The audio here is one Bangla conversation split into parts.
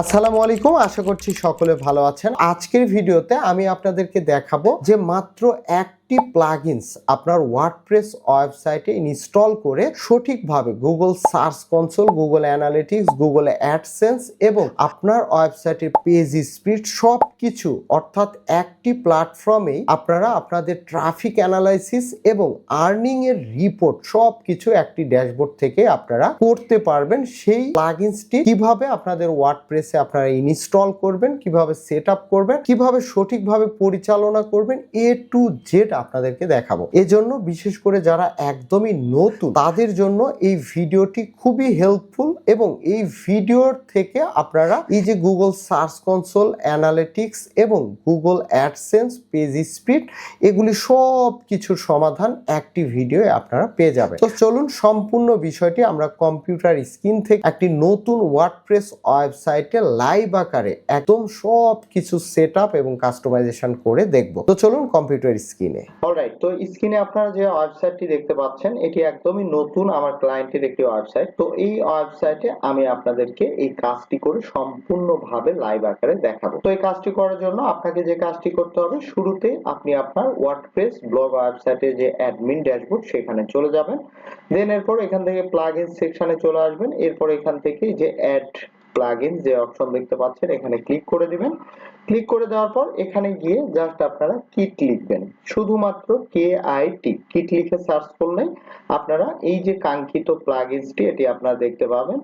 আসসালামু আলাইকুম আশা করছি সকলে ভালো আছেন। আজকের ভিডিওতে আমি আপনাদেরকে দেখাবো যে মাত্র একটি প্লাগইনস আপনার ওয়ার্ডপ্রেস ওয়েবসাইটে ইনস্টল করে সঠিকভাবে Google search console Google analytics Google AdSense এবং আপনার ওয়েবসাইটের পেজ স্পিড সব কিছু অর্থাৎ একটি প্ল্যাটফর্মেই আপনারা আপনাদের ট্রাফিক অ্যানালাইসিস এবং আর্নিং এর রিপোর্ট সব কিছু একটি ড্যাশবোর্ড থেকে আপনারা করতে পারবেন। সেই প্লাগইনসটি কীভাবে আপনাদের ওয়ার্ডপ্রেসে আপনারা ইনস্টল করবেন, কীভাবে সেট করবেন, কীভাবে সঠিকভাবে পরিচালনা করবেন এ টু জেড আপনাদেরকে দেখাবো। এজন্য বিশেষ করে যারা একদমই নতুন, তাদের জন্য এই ভিডিওটি খুবই হেল্পফুল এবং এই ভিডিওর থেকে আপনারা এই যে গুগল সার্চ কনসোল অ্যানালিটিক্স এবং গুগল অ্যাডসেন্স পেজ স্পিড এগুলি সব কিছুর সমাধান একটি ভিডিও আপনারা পেয়ে যাবেন। তো চলুন সম্পূর্ণ বিষয়টি আমরা কম্পিউটার স্ক্রিন থেকে একটি নতুন ওয়ার্ডপ্রেস ওয়েবসাইটে লাইভ আকারে একদম সব কিছু সেট এবং কাস্টমাইজেশন করে দেখব। তো চলুন কম্পিউটার স্ক্রিনে অলরাইট তো স্ক্রিনে আপনারা যে ওয়েবসাইটটি দেখতে পাচ্ছেন, এটি একদমই নতুন, আমার ক্লায়েন্টের একটি ওয়েবসাইট তো এই ওয়েবসাইটে আমি আপনাদেরকে এই কাজটি করে সম্পূর্ণভাবে লাইভ আকারে দেখাবো। তো এই কাজটি করার জন্য আপনাকে যে কাজটি করতে হবে, শুরুতে আপনি আপনার ওয়ার্ডপ্রেস ব্লগ ওয়েবসাইটে যে অ্যাডমিন ড্যাশবোর্ড সেখানে চলে যাবেন। দেন এরপর এখান থেকে প্লাগইন সেকশনে চলে আসবেন। এরপর এখান থেকে যে অ্যাড প্লাগইন যে অপশন দেখতে পাচ্ছেন, এখানে ক্লিক করে দিবেন। ক্লিক করে দেওয়ার পর এখানে গিয়ে জাস্ট আপনারা কিট লিখবেন। শুধুমাত্র কে আই টি কিট লিখে সার্চ করলে আপনারা এই যে কাঙ্ক্ষিত প্লাগইনসটি এটি আপনারা দেখতে পাবেন।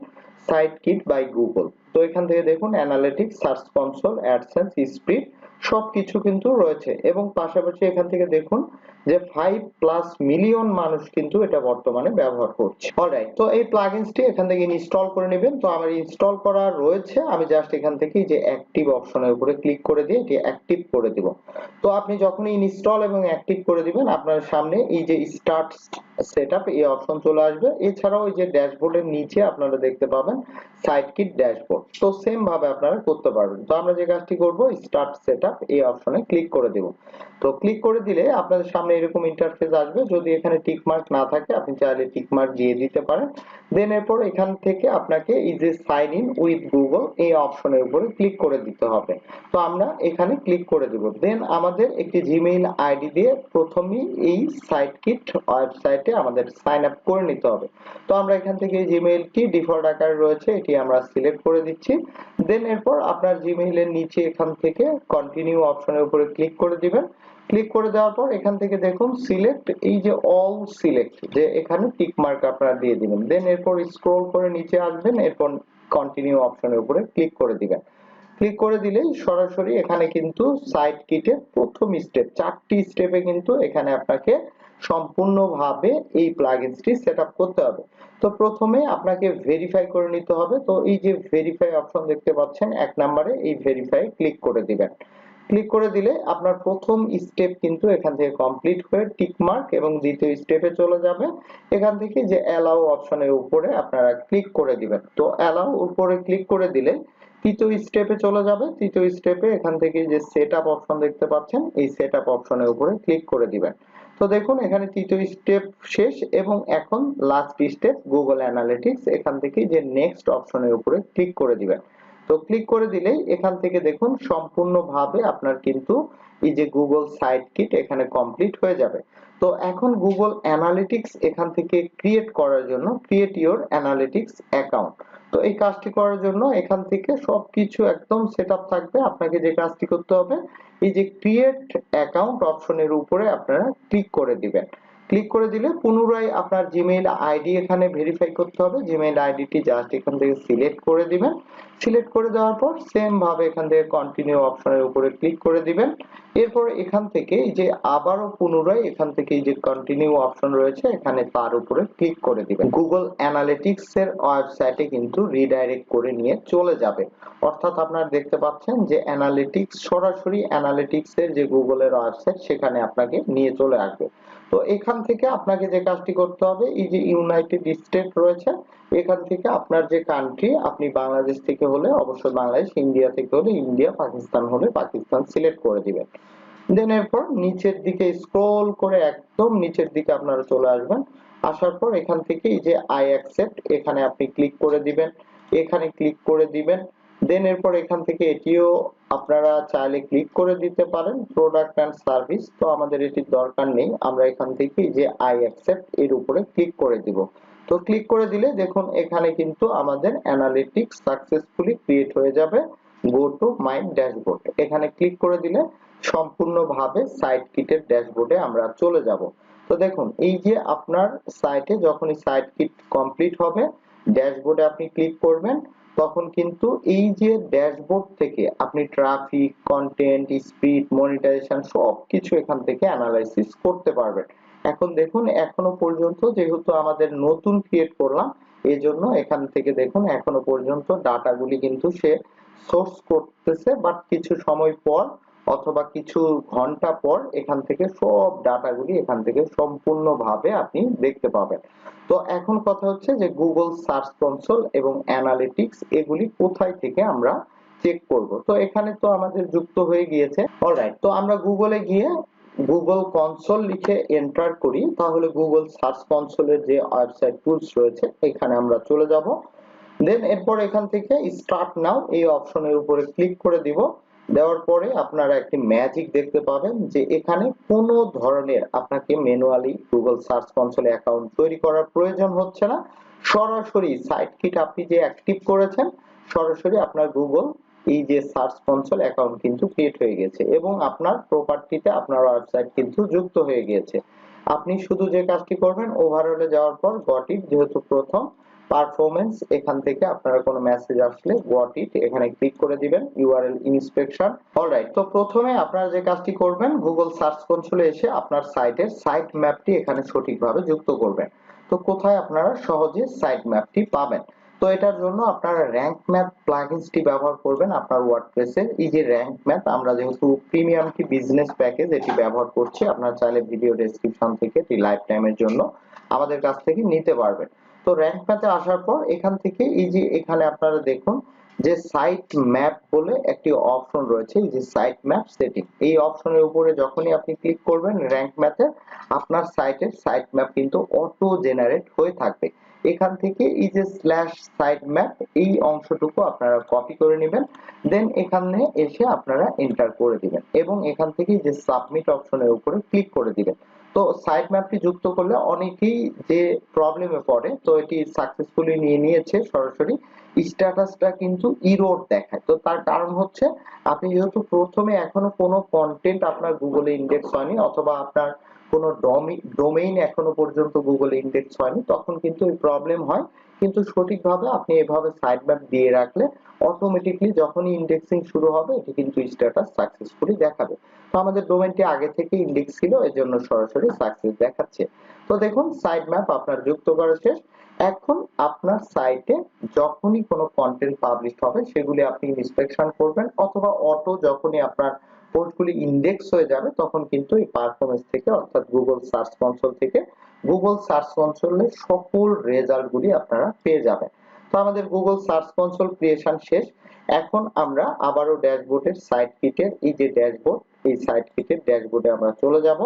সাইট কিট বাই গুগল তো এখান থেকে দেখুন analytics search console AdSense speed সবকিছু কিন্তু রয়েছে। এবং পাশাপাশি এখান থেকে দেখুন যে ফাইভ প্লাস মিলিয়ন মানুষ কিন্তু এটা বর্তমানে ব্যবহার করছে। অলরাইট তো এই প্লাগইনসটি এখান থেকে ইনস্টল করে নেবেন। তো আমার ইনস্টল করা রয়েছে। আমি জাস্ট এখান থেকে যে অ্যাক্টিভ অপশনের উপরে ক্লিক করে দিয়ে এটি অ্যাক্টিভ করে দিব। তো আপনি যখনই ইনস্টল এবং অ্যাক্টিভ করে দিবেন, আপনার সামনে এই যে স্টার্ট সেটআপ এই অপশন চলে আসবে। এছাড়াও এই যে ড্যাশবোর্ডের নিচে আপনারা দেখতে পাবেন সাইট কিট ড্যাশবোর্ড তো সেম ভাবে আপনারা করতে পারবেন। তো আমরা যে কাজটি করব স্টার্ট সেটআপ এই অপশনে ক্লিক করে দেব। তো ক্লিক করে দিলে আপনাদের সামনে এরকম ইন্টারফেস আসবে। যদি এখানে টিক মার্ক না থাকে, আপনি চাইলে টিক মার্ক দিয়ে দিতে পারেন। দেন এরপর এখান থেকে আপনাকে এই যে সাইন ইন উইথ গুগল এই অপশনের উপরে ক্লিক করে দিতে হবে। তো আমরা এখানে ক্লিক করে দেব। দেন আমাদের একটি জিমেইল আইডি দিয়ে প্রথমেই এই সাইট কিট ওয়েবসাইটে আমাদের সাইন আপ করে নিতে হবে। তো আমরা এখান থেকে জিমেইলটি ডিফল্ট আকারে রয়েছে এটি আমরা সিলেক্ট করে দিচ্ছি। দেন এরপর আপনার জিমেইলের নিচে এখান থেকে কন্টিনিউ অপশনের উপরে ক্লিক করে দিবেন। ক্লিক করে দেওয়ার পর এখান থেকে দেখুন সিলেক্ট এই যে অল সিলেক্ট যে এখানে টিক মার্ক আপনারা দিয়ে দিবেন। দেন এরপর স্ক্রল করে নিচে আসবেন, এরপর কন্টিনিউ অপশনের উপরে ক্লিক করে দিবেন। ক্লিক করে দিলেই সরাসরি এখানে কিন্তু সাইট কিটের প্রথম স্টেপ চারটি স্টেপে কিন্তু এখানে আপনাকে সম্পূর্ণভাবে এই প্লাগইনসটি সেটআপ করতে হবে। তো প্রথমে আপনাকে ভেরিফাই করে নিতে হবে। তো এই যে ভেরিফাই অপশন দেখতে পাচ্ছেন, এক নম্বরে এই ভেরিফাই ক্লিক করে দিবেন। ক্লিক করে দিলে আপনার প্রথম স্টেপ কিন্তু এখান থেকে কমপ্লিট হয়ে টিক মার্ক এবং দ্বিতীয় স্টেপে চলে যাবে। এখান থেকে যে অ্যালাউ অপশনের উপরে আপনারা ক্লিক করে দিবেন। তো অ্যালাউ উপরে ক্লিক করে দিলে তৃতীয় স্টেপে চলে যাবে। তৃতীয় স্টেপে এখান থেকে যে সেটআপ অপশন দেখতে পাচ্ছেন, এই সেটআপ অপশনের উপরে ক্লিক করে দিবেন। তো দেখুন, এখানে তৃতীয় স্টেপ শেষ এবং এখন লাস্ট স্টেপ গুগল অ্যানালিটিক্স এখান থেকে যে নেক্সট অপশনের উপরে ক্লিক করে দিবেন। তো ক্লিক করে দিলেই এখান থেকে দেখুন, সম্পূর্ণভাবে আপনার কিন্তু এই যে গুগল সাইট কিট এখানে কমপ্লিট হয়ে যাবে। তো এখন গুগল অ্যানালিটিক্স এখান থেকে ক্রিয়েট করার জন্য ক্রিয়েট ইওর অ্যানালিটিক্স অ্যাকাউন্ট তো এই কাজটি করার জন্য এখান থেকে সবকিছু একদম সেটআপ থাকবে। আপনাকে যে কাজটি করতে হবে, এই যে ক্রিয়েট অ্যাকাউন্ট অপশনের উপরে আপনারা ক্লিক করে দিবেন। ক্লিক করে দিলে পুনরায় আপনার জিমেইল আইডি এখানে ভেরিফাই করতে হবে। জিমেইল আইডিটি জাস্ট এখান থেকে সিলেক্ট করে দিবেন। সিলেক্ট করে দেওয়ার পর সেম ভাবে এখান থেকে কন্টিনিউ অপশনের উপরে ক্লিক করে দিবেন। এরপর এখান থেকে যে আবারও পুনরায় এখান থেকে যে কন্টিনিউ অপশন রয়েছে, এখানে তার উপরে ক্লিক করে দিবেন। গুগল অ্যানালিটিক্স এর ওয়েবসাইটে কিন্তু রিডাইরেক্ট করে নিয়ে চলে যাবে। অর্থাৎ আপনারা দেখতে পাচ্ছেন যে অ্যানালিটিক্স সরাসরি অ্যানালিটিক্স এর যে গুগলের ওয়েবসাইট সেখানে আপনাকে নিয়ে চলে আসবে। তো এখান থেকে আপনাকে যে কাজটি করতে হবে, এই যে ইউনাইটেড স্টেট রয়েছে, এখান থেকে আপনার যে কান্ট্রি আপনি বাংলাদেশ থেকে হলে, অবশ্যই বাংলাদেশ ইন্ডিয়া থেকে হলে ইন্ডিয়া পাকিস্তান হলে পাকিস্তান সিলেক্ট করে দিবেন। দেন এরপর নিচের দিকে স্ক্রল করে একদম নিচের দিকে আপনারা চলে আসবেন। আসার পর এখান থেকে এই যে আই অ্যাকসেপ্ট এখানে আপনি ক্লিক করে দিবেন। এখানে ক্লিক করে দিবেন। দেন এরপর এখান থেকে এটিও আপনারা চাইলে ক্লিক করে দিতে পারেন প্রোডাক্ট অ্যান্ড সার্ভিস তো আমাদের এটির দরকার নেই। আমরা এখান থেকে যে আই অ্যাকসেপ্ট এর উপরে ক্লিক করে দিব। তো ক্লিক করে দিলে দেখুন এখানে কিন্তু আমাদের অ্যানালিটিক্স সাকসেসফুলি ক্রিয়েট হয়ে যাবে। গো টু মাই ড্যাশবোর্ড এখানে ক্লিক করে দিলে সম্পূর্ণভাবে সাইট কিটের ড্যাশবোর্ডে আমরা চলে যাব। তো দেখুন, এই যে আপনার সাইটে যখনই সাইট কিট কমপ্লিট হবে ড্যাশবোর্ডে আপনি ক্লিক করবেন, তখন কিন্তু এই যে ড্যাশবোর্ড থেকে আপনি ট্রাফিক কন্টেন্ট স্পিড মনিটাইজেশন সব কিছু এখান থেকে অ্যানালাইসিস করতে পারবেন। এখন দেখুন, এখনও পর্যন্ত যেহেতু আমাদের নতুন ক্রিয়েট করলাম এই জন্য এখান থেকে দেখুন, এখনও পর্যন্ত ডাটাগুলি কিন্তু সে সোর্স করতেছে বাট কিছু সময় পর অথবা কিছু ঘণ্টা পর এখান থেকে সব ডাটাগুলি এখান থেকে সম্পূর্ণভাবে আপনি দেখতে পাবেন। তো এখন কথা হচ্ছে যে গুগল সার্চ কনসোল এবং অ্যানালিটিক্স এগুলি কোথায় থেকে আমরা চেক করব? তো এখানে তো আমাদের যুক্ত হয়ে গিয়েছে। অলরাইট তো আমরা গুগলে গিয়ে গুগল কনসোল লিখে এন্টার করি। তাহলে গুগল সার্চ কনসোলের যে ওয়েবসাইট টুলস রয়েছে, এখানে আমরা চলে যাব। দেন এরপর এখান থেকে স্টার্ট নাও এই অপশনের উপরে ক্লিক করে দিব। দেওয়ার পরে আপনারা একটি ম্যাজিক দেখতে পাবেন যে এখানে কোনো ধরনের আপনাকে ম্যানুয়ালি গুগল সার্চ কনসোলে অ্যাকাউন্ট তৈরি করার প্রয়োজন হচ্ছে না। সরাসরি সাইট কিট আপনি যে অ্যাক্টিভ করেছেন, সরাসরি আপনার গুগল এই যে সার্চ কনসোল অ্যাকাউন্ট কিন্তু ক্রিয়েট হয়ে গেছে এবং আপনার প্রপার্টিতে আপনার ওয়েবসাইট কিন্তু যুক্ত হয়ে গিয়েছে আপনি শুধু যে কাজটি করবেন ওভারঅলে যাওয়ার পর গট ইট যেহেতু প্রথম পারফরমেন্স এখান থেকে আপনারা কোনো মেসেজ আসলে গট ইট এখানে ক্লিক করে দিবেন ইউআরএল ইন্সপেকশন অলরাইট তো প্রথমে আপনারা যে কাজটি করবেন গুগল সার্চ কনসোলে এসে আপনার সাইটের সাইট ম্যাপটি এখানে সঠিকভাবে যুক্ত করবেন। তো কোথায় আপনারা সহজে সাইট ম্যাপটি পাবেন? তো এটার জন্য আপনারা র্যাঙ্ক ম্যাপ প্লাগইনসটি ব্যবহার করবেন আপনার ওয়ার্ডপ্রেসের এই যে র্যাঙ্ক ম্যাপ আমরা যেহেতু প্রিমিয়াম কি বিজনেস প্যাকেজ এটি ব্যবহার করছি, আপনারা চাইলে ভিডিও ডেসক্রিপশন থেকে এটি লাইফ টাইমের জন্য আমাদের কাছ থেকে নিতে পারবেন। তো র্যাঙ্ক ম্যাপে আসার পর এখান থেকে এই যে এখানে আপনারা দেখুন যে সাইট ম্যাপ বলে একটি অপশন রয়েছে, এই যে সাইট ম্যাপ সেটিং এই অপশনের উপরে যখনই আপনি ক্লিক করবেন র্যাঙ্ক ম্যাপে আপনার সাইটের সাইট ম্যাপ কিন্তু অটো জেনারেট হয়ে থাকবে। এখান থেকে এই যে স্ল্যাশ সাইট ম্যাপ এই অংশটুকু আপনারা কপি করে নেবেন দেন এখানে এসে আপনারা এন্টার করে দিবেন এবং এখান থেকে যে সাবমিট অপশনের উপরে ক্লিক করে দিবেন। তো সাইট ম্যাপটি যুক্ত করলে অনেকেই যে প্রবলেমে পড়ে, তো এটি সাকসেসফুলি নিয়ে নিয়েছে সরাসরি। স্ট্যাটাসটা কিন্তু ইরোড দেখায়। তো তার কারণ হচ্ছে, আপনি যেহেতু প্রথমে এখনও কোনো কন্টেন্ট আপনার গুগলে ইন্ডেক্স হয়নি, অথবা আপনার কোনো ডোমেইন এখনও পর্যন্ত গুগলে ইন্ডেক্স হয়নি, তখন কিন্তু এই প্রবলেম হয়। কিন্তু সঠিকভাবে আপনি এভাবে সাইট ম্যাপ দিয়ে রাখলে অটোমেটিকলি যখনই ইন্ডেক্সিং শুরু হবে, এটি কিন্তু স্ট্যাটাস সাকসেসফুলি দেখাবে। তো আমাদের ডোমেইনটি আগে থেকে ইন্ডেক্স ছিল, এজন্য সরাসরি সাকসেস দেখাচ্ছে। তো দেখুন সাইট ম্যাপ আপনার যুক্ত করা শেষ। এখন আপনার সাইটে যখনই কোনো কন্টেন্ট পাবলিশ হবে, সেগুলি আপনি ইন্সপেকশন করবেন, অথবা অটো যখনই আপনার পোস্টগুলি ইন্ডেক্স হয়ে যাবে, তখন কিন্তু এই পারফরমেন্স থেকে, অর্থাৎ গুগল সার্চ কনসোল থেকে গুগল সার্চ কনসোলের সকল রেজাল্টগুলি আপনারা পেয়ে যাবেন। তো আমাদের গুগল সার্চ কনসোল ক্রিয়েশন শেষ। এখন আমরা আবারও ড্যাশবোর্ডের সাইট কিটের এই যে ড্যাশবোর্ড, এই সাইট কিটের ড্যাশবোর্ডে আমরা চলে যাব।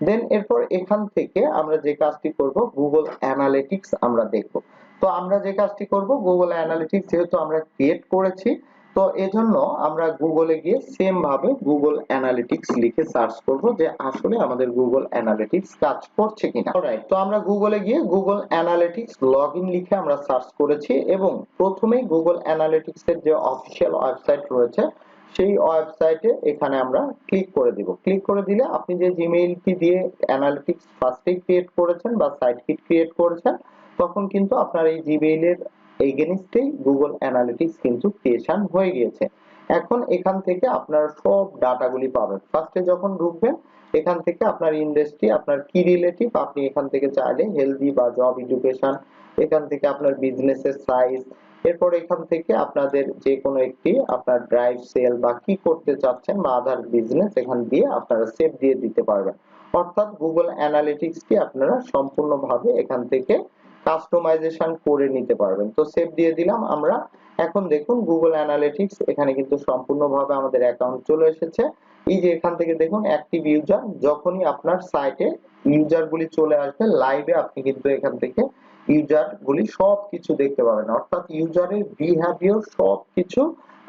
দেন এরপর এখান থেকে আমরা যে কাজটি করব গুগল অ্যানালিটিক্স আমরা দেখব। তো আমরা যে কাজটি করব গুগল অ্যানালিটিক্স যেহেতু আমরা ক্রিয়েট করেছি তো এজন্য আমরা গুগলে গিয়ে সেম ভাবে গুগল অ্যানালিটিক্স লিখে সার্চ করব যে আসলে আমাদের গুগল অ্যানালিটিক্স কাজ করছে কিনা। অলরাইট তো আমরা গুগলে গিয়ে গুগল অ্যানালিটিক্স লগইন লিখে আমরা সার্চ করেছি এবং প্রথমেই গুগল অ্যানালিটিক্স এর যে অফিশিয়াল ওয়েবসাইট রয়েছে, সেই ওয়েবসাইটে এখানে আমরা ক্লিক করে দিব। ক্লিক করে দিলে আপনি যে জিমেইলটি দিয়ে অ্যানালিটিক্স ফার্স্টে ক্রিয়েট করেছেন বা সাইট কিট ক্রিয়েট করেছেন, তখন কিন্তু আপনার এই জিমেইলের এগেনস্টেই গুগল অ্যানালিটিক্স কিন্তু ক্রিয়েশন হয়ে গিয়েছে। এখন এখান থেকে আপনার সব ডাটাগুলি পাবেন। ফার্স্টে যখন ঢুকবেন, এখান থেকে আপনার ইন্ডাস্ট্রি আপনার কি রিলেটিভ আপনি এখান থেকে চাইলে হেলদি বা জব এডুকেশন এখান থেকে আপনার বিজনেসের সাইজ এরপর এখান থেকে আপনাদের যে কোনো একটি আপনার ড্রাইভ সেল বা কি করতে চাচ্ছেন বা আদার বিজনেস এখান দিয়ে আপনারা সেভ দিয়ে দিতে পারবেন। অর্থাৎ গুগল অ্যানালিটিক্সটি আপনারা সম্পূর্ণভাবে এখান থেকে কাস্টমাইজেশন করে নিতে পারবেন। তো সেভ দিয়ে দিলাম আমরা। এখন দেখুন গুগল অ্যানালিটিক্স এখানে কিন্তু সম্পূর্ণভাবে আমাদের অ্যাকাউন্ট চলে এসেছে। এই যে এখান থেকে দেখুন অ্যাক্টিভ ইউজার যখনই আপনার সাইটে ইউজার গুলি চলে আসবে লাইভে আপনি কিন্তু এখান থেকে ইউজার গুলি সব কিছু দেখতে পাবেন। অর্থাৎ ইউজারের বিহেভিয়ার সব কিছু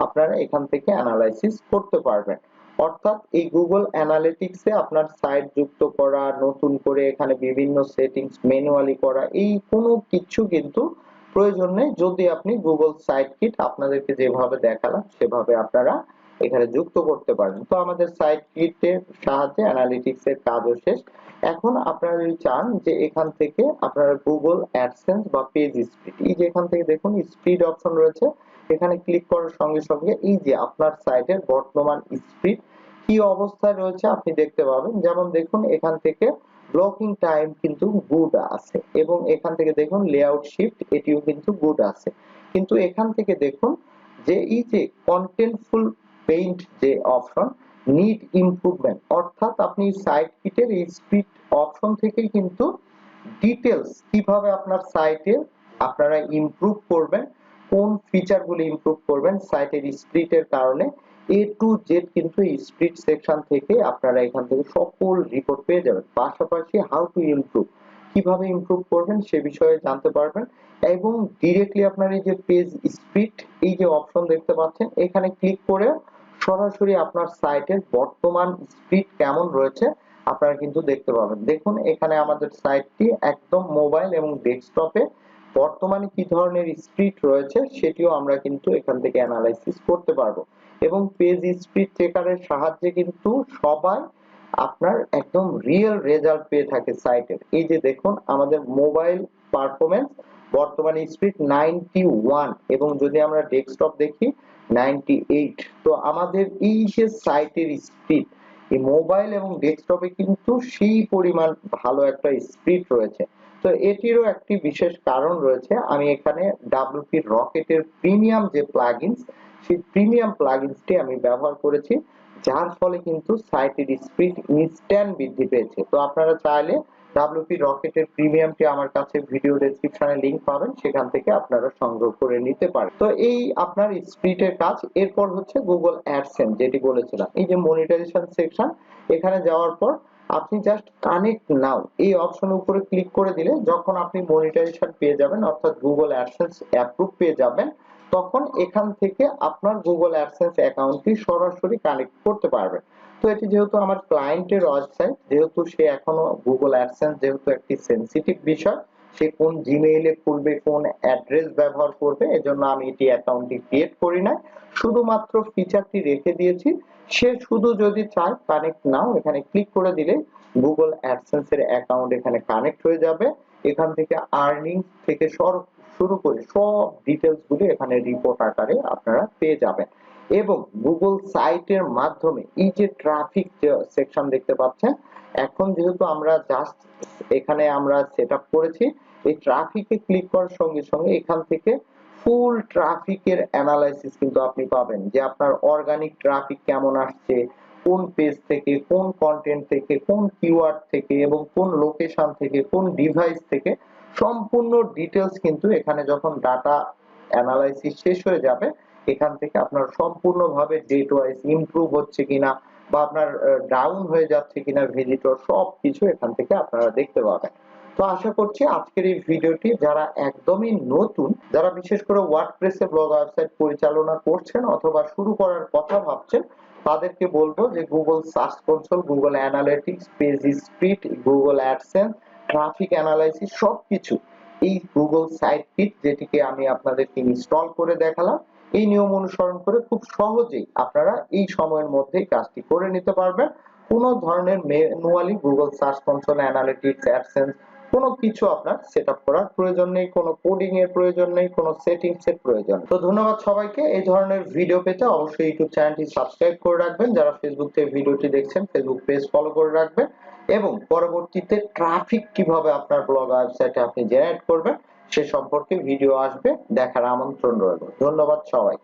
আপনারা এখান থেকে অ্যানালাইসিস করতে পারবেন। অর্থাৎ এই গুগল অ্যানালিটিক্সে আপনার সাইট যুক্ত করা, নতুন করে এখানে বিভিন্ন সেটিংস ম্যানুয়ালি করা, এই কোনো কিছু কিন্তু প্রয়োজন নেই। যদি আপনি গুগল সাইট কিট আপনাদেরকে যেভাবে দেখালাম, সেভাবে আপনারা এখানে যুক্ত করতে পারেন। তো আমাদের সাইট কিটের সাহায্যে অ্যানালিটিক্স এর কাজও শেষ। এখন আপনারা যদি চান যে এখান থেকে আপনারা গুগল অ্যাডসেন্স বা পেজ স্পিড এই যে এখান থেকে দেখুন স্পিড অপশন রয়েছে। এখানে ক্লিক করার সঙ্গে সঙ্গে এই যে আপনার সাইটের বর্তমান স্পিড কি অবস্থায় রয়েছে আপনি দেখতে পাবেন। যেমন দেখুন এখান থেকে ব্লকিং টাইম কিন্তু গুড আছে এবং এখান থেকে দেখুন লেআউট শিফট এটিও কিন্তু গুড আছে। কিন্তু এখান থেকে দেখুন যে এই যে কন্টেন্টফুল পেইন্ট যে অপশন নিড ইমপ্রুভমেন্ট অর্থাৎ আপনি সাইট কিটের এই স্পিড অপশন থেকেই কিন্তু ডিটেলস কীভাবে আপনার সাইটে আপনারা ইমপ্রুভ করবেন, কোন ফিচারগুলো ইমপ্রুভ করবেন সাইটের স্প্লিটের কারণে এ টু জেড কিন্তু এই স্প্লিট সেকশন থেকে আপনারা এখান থেকে সকল রিপোর্ট পেয়ে যাবেন। পাশাপাশি হাউ টু ইমপ্রুভ কীভাবে ইমপ্রুভ করবেন সে বিষয়ে জানতে পারবেন এবং ডিরেক্টলি আপনার এই যে পেজ স্পিড এই যে অপশন দেখতে পাচ্ছেন, এখানে ক্লিক করে সরাসরি আপনার সাইটের বর্তমান স্পিড কেমন রয়েছে, আপনারা কিন্তু দেখতে পাবেন। দেখুন, এখানে আমাদের সাইটটি একদম মোবাইল এবং ডেস্কটপে বর্তমানে কি ধরনের স্পিড রয়েছে, সেটিও আমরা কিন্তু এখান থেকে অ্যানালাইসিস করতে পারব। এবং পেজ স্পিড চেকারের সাহায্যে কিন্তু সবাই আপনার একদম রিয়েল রেজাল্ট পেয়ে থাকে সাইটের। এই যে দেখুন, আমাদের মোবাইল পারফরমেন্স বর্তমানে স্পিড 91 এবং যদি আমরা ডেস্কটপ দেখি 98 তো আমাদের এই যে সাইটের স্পিড, এই মোবাইল এবং ডেস্কটপে কিন্তু সেই পরিমাণ ভালো একটা স্পিড রয়েছে। তো এটিরও একটি বিশেষ কারণ রয়েছে, আমি এখানে ডাব্লিউপি রকেটের প্রিমিয়াম যে প্লাগইনস সেই প্রিমিয়াম প্লাগইনসটি আমি ব্যবহার করেছি, যার ফলে কিন্তু সাইটের স্পিড ইনস্ট্যান্ট বৃদ্ধি পেয়েছে। তো আপনারা চাইলে ডাব্লিউপি রকেটের প্রিমিয়ামটি আমার কাছে ভিডিও ডেসক্রিপশনে লিংক পাবেন, সেখান থেকে আপনারা সংগ্রহ করে নিতে পারেন। তো এই আপনার স্পিডের কাজ, এরপর হচ্ছে গুগল অ্যাডসেন্স যেটি বলেছিলাম। এই যে মনিটাইজেশন সেকশন এখানে যাওয়ার পর আপনি জাস্ট কানেক্ট নাও এই অপশনের উপরে ক্লিক করে দিলে যখন আপনি মনিটাইজেশন পেয়ে যাবেন, অর্থাৎ গুগল অ্যাডসেন্স অ্যাপ্রুভ পেয়ে যাবেন, তখন এখান থেকে আপনার গুগল অ্যাডসেন্স অ্যাকাউন্টটি সরাসরি কানেক্ট করতে পারবেন। তো এটি যেহেতু আমার ক্লায়েন্টের ওয়েবসাইট যেহেতু সে এখনও গুগল অ্যাডসেন্স যেহেতু একটি সেনসিটিভ বিষয়, সে কোন জিমেইলে খুলবে, কোন অ্যাড্রেস ব্যবহার করবে, এজন্য আমি এটি অ্যাকাউন্টটি ক্রিয়েট করি না শুধুমাত্র ফিচারটি রেখে দিয়েছি। সে শুধু যদি চায় কানেক্ট নাও, এখানে ক্লিক করে দিলে গুগল অ্যাডসেন্স এর অ্যাকাউন্ট এখানে কানেক্ট হয়ে যাবে। এখান থেকে আর্নিং থেকে শুরু করে সব ডিটেলস গুলি এখানে রিপোর্ট আকারে আপনারা পেয়ে যাবেন। এবং গুগল সাইটের মাধ্যমে এই যে ট্রাফিক সেকশন দেখতে পাচ্ছেন, এখন যেহেতু আমরা জাস্ট এখানে আমরা সেট করেছি, এই ট্রাফিকে ক্লিক করার সঙ্গে সঙ্গে এখান থেকে ফুল ট্রাফিকের অ্যানালাইসিস কিন্তু আপনি পাবেন যে আপনার অর্গানিক ট্রাফিক কেমন আসছে, কোন পেজ থেকে, কোন কন্টেন্ট থেকে, কোন কিওয়ার্ড থেকে এবং কোন লোকেশন থেকে, কোন ডিভাইস থেকে সম্পূর্ণ ডিটেলস কিন্তু এখানে যখন ডাটা অ্যানালাইসিস শেষ হয়ে যাবে এখান থেকে আপনার সম্পূর্ণভাবে ডেট ওয়াইজ ইমপ্রুভ হচ্ছে কিনা বা আপনার ডাউন হয়ে যাচ্ছে কিনা ভিজিটর সব কিছু এখান থেকে আপনারা দেখতে পাবেন। তো আশা করছি আজকের এই ভিডিওটি যারা একদমই নতুন, যারা বিশেষ করে ওয়ার্ডপ্রেসে ব্লগ ওয়েবসাইট পরিচালনা করছেন অথবা শুরু করার কথা ভাবছেন, তাদেরকে বলব যে Google search console Google analytics page speed Google AdSense traffic analysis সবকিছু এই গুগল সাইট কিট যেটিকে আমি আপনাদেরকে ইনস্টল করে দেখালাম। এই নিয়ম অনুসরণ করে খুব সহজেই আপনারা এই সময়ের মধ্যেই কাজটি করে নিতে পারবেন। কোনো ধরনের manually Google search console analytics AdSense কোনো কিছু আপনার সেট আপ করার প্রয়োজন নেই, কোনো কোডিং এর প্রয়োজন নেই, কোনো সেটিংস এর প্রয়োজন তো ধন্যবাদ সবাইকে। এই ধরনের ভিডিও পেতে অবশ্যই ইউটিউব চ্যানেলটি সাবস্ক্রাইব করে রাখবেন। যারা ফেসবুক থেকে ভিডিওটি দেখছেন ফেসবুক পেজ ফলো করে রাখবেন। এবং পরবর্তীতে ট্রাফিক কীভাবে আপনার ব্লগ ওয়েবসাইটে আপনি জেনারেট করবেন সে সম্পর্কে ভিডিও আসবে দেখার আমন্ত্রণ রইল। ধন্যবাদ সবাই